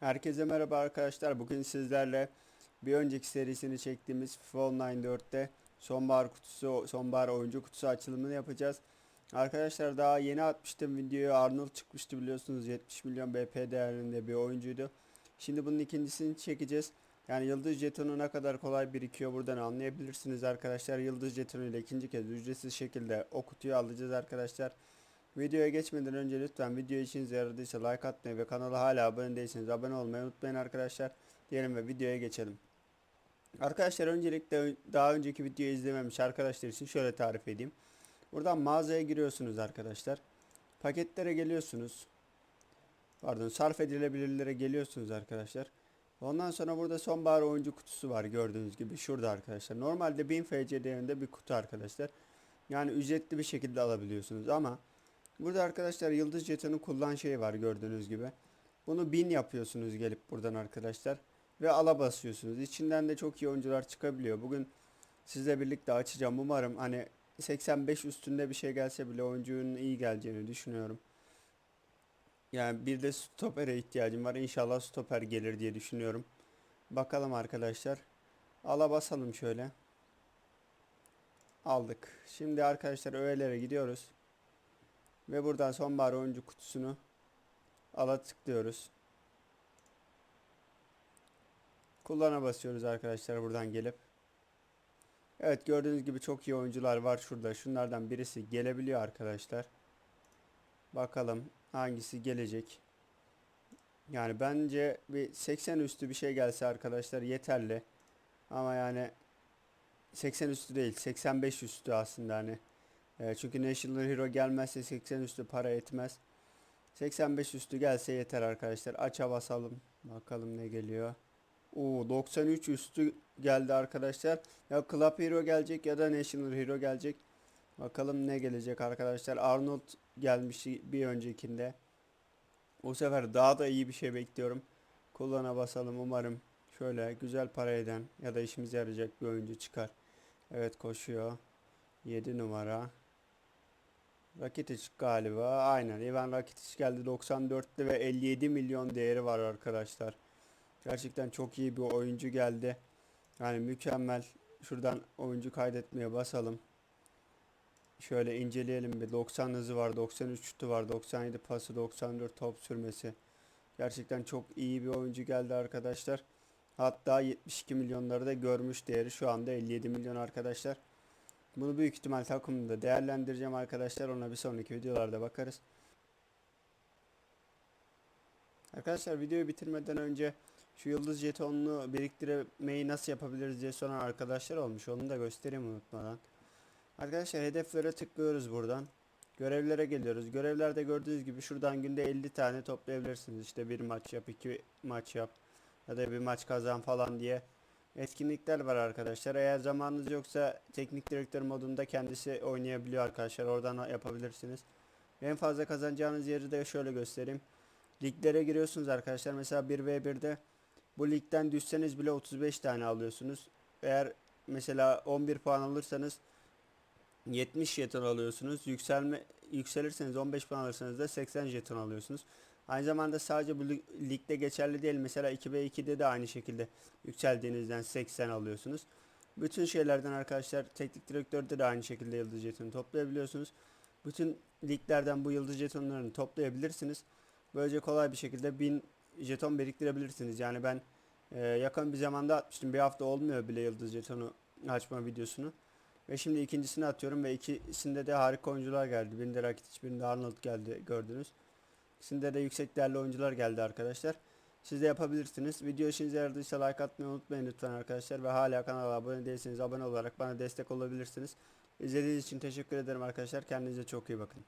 Herkese merhaba arkadaşlar. Bugün sizlerle bir önceki serisini çektiğimiz FIFA Online 4'te sonbahar kutusu, sonbahar oyuncu kutusu açılımını yapacağız. Arkadaşlar daha yeni atmıştım videoyu. Arnold çıkmıştı biliyorsunuz 70 milyon BP değerinde bir oyuncuydu. Şimdi bunun ikincisini çekeceğiz. Yani yıldız jetonu ne kadar kolay birikiyor buradan anlayabilirsiniz arkadaşlar. Yıldız jetonu ile ikinci kez ücretsiz şekilde o kutuyu alacağız arkadaşlar. Videoya geçmeden önce lütfen video işinize yaradıysa like atmayı ve kanala hala abone değilseniz abone olmayı unutmayın arkadaşlar. Diyelim ve videoya geçelim. Arkadaşlar öncelikle daha önceki videoyu izlememiş arkadaşlar için şöyle tarif edeyim. Buradan mağazaya giriyorsunuz arkadaşlar. Paketlere geliyorsunuz. Pardon sarf edilebilirlere geliyorsunuz arkadaşlar. Ondan sonra burada sonbahar oyuncu kutusu var gördüğünüz gibi şurada arkadaşlar. Normalde 1000 FC değerinde bir kutu arkadaşlar. Yani ücretli bir şekilde alabiliyorsunuz ama Burada arkadaşlar yıldız jetonu kullan şey var gördüğünüz gibi. Bunu 1000 yapıyorsunuz gelip buradan arkadaşlar. Ve ala basıyorsunuz. İçinden de çok iyi oyuncular çıkabiliyor. Bugün sizle birlikte açacağım. Umarım hani 85 üstünde bir şey gelse bile oyuncunun iyi geleceğini düşünüyorum. Yani bir de stopere ihtiyacım var. İnşallah stoper gelir diye düşünüyorum. Bakalım arkadaşlar. Ala basalım şöyle. Aldık. Şimdi arkadaşlar öğelere gidiyoruz. Ve buradan sonbahar oyuncu kutusunu ala tıklıyoruz. Kullana basıyoruz arkadaşlar buradan gelip. Evet gördüğünüz gibi çok iyi oyuncular var şurada. Şunlardan birisi gelebiliyor arkadaşlar. Bakalım hangisi gelecek. Yani bence bir 80 üstü bir şey gelse arkadaşlar yeterli. Ama yani 80 üstü değil 85 üstü aslında hani e, çünkü National Hero gelmezse 80 üstü para etmez. 85 üstü gelse yeter arkadaşlar. Aça basalım. Bakalım ne geliyor. Oo 93 üstü geldi arkadaşlar. Ya Club Hero gelecek ya da National Hero gelecek. Bakalım ne gelecek arkadaşlar. Arnold gelmişti bir öncekinde. O sefer daha da iyi bir şey bekliyorum. Kullana basalım umarım. Şöyle güzel para eden ya da işimize yarayacak bir oyuncu çıkar. Evet koşuyor. 7 numara. Rakitic galiba. Aynen. Ivan Rakitic geldi 94'te ve 57 milyon değeri var arkadaşlar. Gerçekten çok iyi bir oyuncu geldi. Yani mükemmel. Şuradan oyuncu kaydetmeye basalım. Şöyle inceleyelim bir. 90 hızı var, 93 şutu var, 97 pası, 94 top sürmesi. Gerçekten çok iyi bir oyuncu geldi arkadaşlar. Hatta 72 milyonları da görmüş değeri şu anda 57 milyon arkadaşlar. Bunu büyük ihtimal takımda değerlendireceğim arkadaşlar. Ona bir sonraki videolarda bakarız. Arkadaşlar videoyu bitirmeden önce şu yıldız jetonunu biriktirmeyi nasıl yapabiliriz diye soran arkadaşlar olmuş. Onu da göstereyim unutmadan. Arkadaşlar hedeflere tıklıyoruz buradan. Görevlere geliyoruz. Görevlerde gördüğünüz gibi şuradan günde 50 tane toplayabilirsiniz. İşte bir maç yap, iki maç yap ya da bir maç kazan falan diye etkinlikler var arkadaşlar. Eğer zamanınız yoksa teknik direktör modunda kendisi oynayabiliyor arkadaşlar. Oradan yapabilirsiniz. En fazla kazanacağınız yeri de şöyle göstereyim. Liglere giriyorsunuz arkadaşlar. Mesela 1v1'de bu ligden düşseniz bile 35 tane alıyorsunuz. Eğer mesela 11 puan alırsanız 70 jeton alıyorsunuz. Yükselme yükselirseniz 15 puan alırsanız da 80 jeton alıyorsunuz. Aynı zamanda sadece bu ligde geçerli değil. Mesela 2v2'de de aynı şekilde yükseldiğinizden 80 alıyorsunuz. Bütün şeylerden arkadaşlar teknik direktörde de aynı şekilde yıldız jetonu toplayabiliyorsunuz. Bütün liglerden bu yıldız jetonlarını toplayabilirsiniz. Böylece kolay bir şekilde 1000 jeton biriktirebilirsiniz. Yani ben e, yakın bir zamanda atmıştım. Bir hafta olmuyor bile yıldız jetonu açma videosunu. Ve şimdi ikincisini atıyorum ve ikisinde de harika oyuncular geldi. Birinde Rakitic, birinde Arnold geldi gördünüz. İkisinde de yüksek değerli oyuncular geldi arkadaşlar. Siz de yapabilirsiniz. Video işinize yaradıysa like atmayı unutmayın lütfen arkadaşlar. Ve hala kanala abone değilseniz abone olarak bana destek olabilirsiniz. İzlediğiniz için teşekkür ederim arkadaşlar. Kendinize çok iyi bakın.